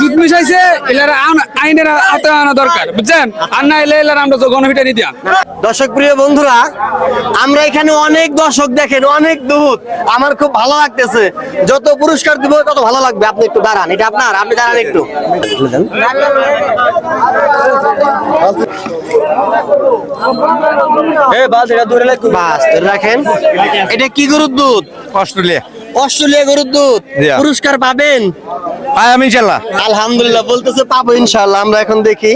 দুধ মিশাইছে এলার আইনের আওতায় আনা দরকার বুঝছেন? আর না এলে এলার আমরা তো গণফিটা নিতে দর্শক প্রিয় বন্ধুরা আমরা এখানে অনেক দর্শক দেখেন অনেক দুধ। আমার খুব ভালো লাগতেছে। যত পুরস্কার দিব তত ভালো লাগবে। আপনি একটু দাঁড়ান এটা আপনার আপনি দাঁড়ান একটু। বাস রাখেন। এটা কি গরুর দুধ? অস্ট্রেলিয়া। অস্ট্রেলিয়া গরুর দুধ। পুরস্কার পাবেন। আমি ইনশাল্লাহ আলহামদুলিল্লাহ, বলতেছে পাবো ইনশাল্লাহ আমরা এখন দেখি।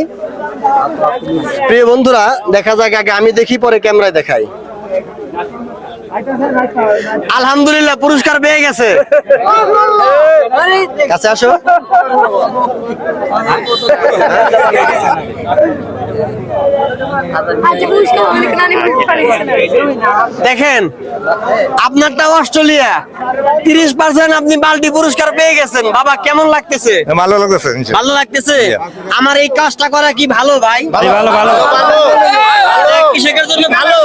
প্রিয় বন্ধুরা, দেখা যাক আগে আমি দেখি, পরে ক্যামেরায় দেখাই। আলহামদুলিল্লাহ পুরস্কার পেয়ে গেছে। কাছে আসো। দেখেন আপনারটা অস্ট্রেলিয়া। তিরিশ পার্সেন্ট আপনি বালতি পুরস্কার পেয়ে গেছেন। বাবা কেমন লাগতেছে? ভালো লাগতেছে ভালো লাগতেছে? আমার এই কাজটা করা কি ভালো ভাই? ভালো ভালো। কৃষকের জন্য ভালো।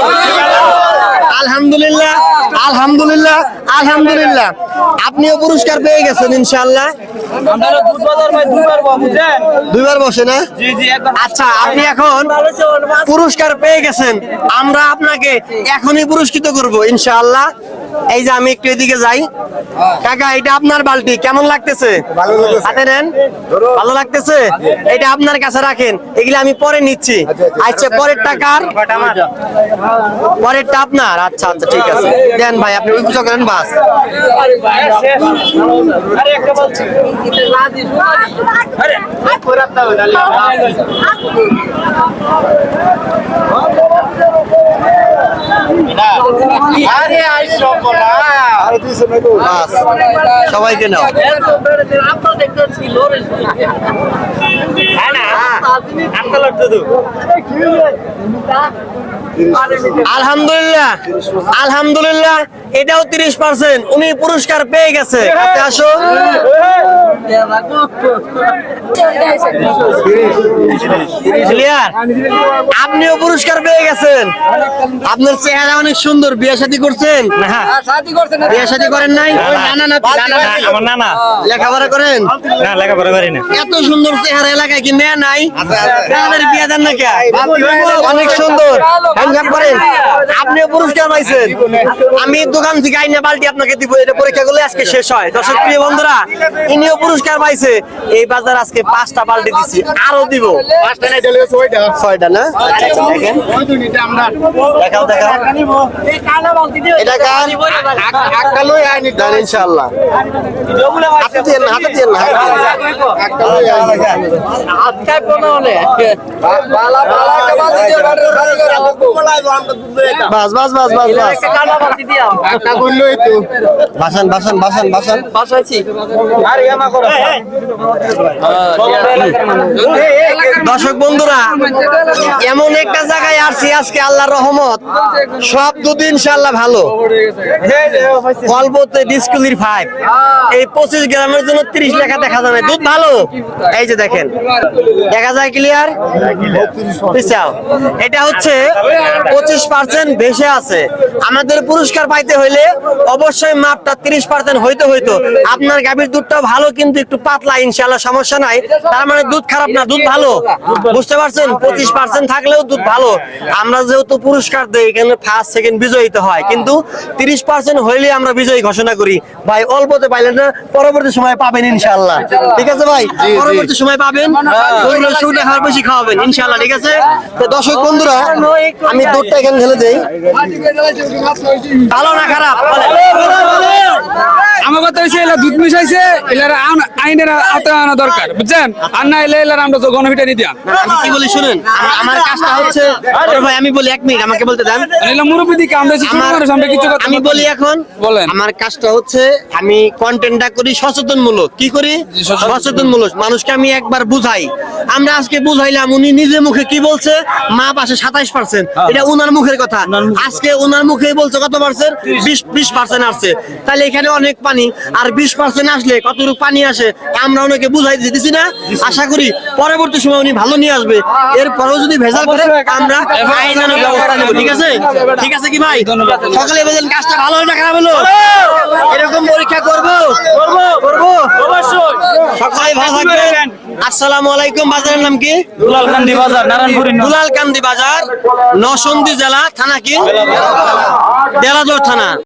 আলহামদুলিল্লাহ। আপনিও পুরস্কার পেয়ে গেছেন ইনশাল্লাহ দুইবার বসে না? আচ্ছা আপনি এখন পুরস্কার পেয়ে গেছেন। আমরা আপনাকে এখনই পুরস্কৃত করব ইনশাআল্লাহ। এই যে আমি একটু এদিকে যাই কাকা এটা আপনার বালতি কেমন লাগতেছে হাতে নেন ভালো লাগতেছে এটা আপনার কাছে রাখেন এগুলো আমি পরে নিচ্ছি আচ্ছা পরের টাকার পরেরটা আপনার আচ্ছা আচ্ছা ঠিক আছে দেন ভাই আপনি ওই পুজো করেন বাস বাস সবাইকে নাও। আলহামদুলিল্লাহ আলহামদুলিল্লাহ এটাও তিরিশ পার্সেন্ট। উনি পুরস্কার পেয়ে গেছে। আসো আপনিও পুরস্কার পেয়ে গেছেন। আপনার চেহারা অনেক সুন্দর। বিয়ে শাদী করছেন? বিয়ে শাদী করেন নাই? নানা লেখাপড়া করেন? না লেখাপড়া পারি না। এত সুন্দর চেহারা এলাকায় কি নেয় নাই? বিয়ে দেন না কে অনেক সুন্দর করেন আপনিও পুরস্কার পাইছেন আমি দোকান থেকে আইনে বালতি আপনাকে দিব এটা পরীক্ষা করলে আজকে শেষ হয় দর্শক প্রিয় বন্ধুরা ইনিও পুরস্কার পাইছে এই বাজার আজকে পাঁচটা বালতি দিছি আরও দিব ছয়টা না আচ্ছা, আচ্ছা, দেখেন। দেখাও দেখাও এটা কার দেন ইনশাআল্লাহ হাতে দিয়ে না হাতে দিয়ে না হাতে দিয়ে না। বাস বাস বাস বাস বাস। বাসান বাসান বাসান বাসান। দর্শক বন্ধুরা এমন একটা জায়গায় আসছি আজকে আল্লাহ রহমত। সব দুধ ইনশাল্লাহ ভালো। অল্পতে ডিসকুলির ফাইভ এই পঁচিশ গ্রামের জন্য তিরিশ টাকা দেখা যাবে। দুধ ভালো? এই যে দেখেন। দেখা যায় ক্লিয়ার এটা হচ্ছে পঁচিশ পার্সেন্ট ভেসে আছে। আমাদের পুরস্কার পাইতে হইলে অবশ্যই মাপটা তিরিশ পার্সেন্ট হইতে হইতো। আপনার গাভীর দুধটা ভালো কিন্তু একটু পাতলা ইনশাল্লাহ সমস্যা নাই। তার মানে দুধ খারাপ না দুধ ভালো। বুঝতে পারছেন? পঁচিশ পার্সেন্ট থাকলেও দুধ ভালো। আমরা যেহেতু পুরস্কার দেই এখানে ফার্স্ট সেকেন্ড বিজয়ীতে হয়। কিন্তু তিরিশ পার্সেন্ট হইলে আমরা বিজয়ী ঘোষণা করি। ভাই অল্পতে পাইলেন না পরবর্তী সময় পাবেন ইনশাল্লাহ ঠিক আছে ভাই? পরবর্তী সময় পাবেন। ওইগুলো হার বেশি খাওয়াবেন ইনশাল্লাহ ঠিক আছে? তো দর্শক বন্ধুরা, আমি দুধটা এখানে ঢেলে দেই। ভালো না খারাপ? কথা হচ্ছে এলা দুধ মিশাইছে এলার আইনের আওতায় আনা দরকার বুঝছেন? আর না এলে এলার আমরা তো গণফিটা নিতে আমি কি বলি শুনেন আমার কাজটা হচ্ছে ভাই আমি বলি এক মিনিট আমাকে বলতে দেন। এলা মুরব্বী দিকে আমরা হচ্ছে ছোট আমার মানুষ আমরা কিছু কথা আমি বলি এখন বলেন। আমার কাজটা হচ্ছে আমি কন্টেন্টটা করি সচেতনমূলক। কি করি? সচেতন। সচেতনমূলক। মানুষকে আমি একবার বুঝাই। আমরা আজকে বুঝাইলাম উনি নিজে মুখে কি বলছে? মাপ আসে সাতাইশ পার্সেন্ট এটা উনার মুখের কথা। আজকে উনার মুখে বলছে কত পার্সেন্ট বিশ বিশ পার্সেন্ট আসছে। তাহলে এখানে অনেক পানি। আর বিশ পার্সেন্ট আসলে কতটুকু পানি আসে আমরা ওনাকে বুঝাই দিতেছি না। আশা করি পরবর্তী সময় উনি ভালো নিয়ে আসবে। এরপরেও যদি ভেজাল করে আমরা আইনানুগ ব্যবস্থা নেব ঠিক আছে? ঠিক আছে কি ভাই? সকালে বলেন কাজটা ভালো হলো খারাপ হলো? এরকম পরীক্ষা করব? করব করব। সকালে ভালো থাকবেন। আসসালামু আলাইকুম বাজারের নাম কি? দুলালকান্দি বাজার নারায়ণপুরি দুলালকান্দি বাজার নরসিংদী জেলা থানা কি? দেলাদর থানা।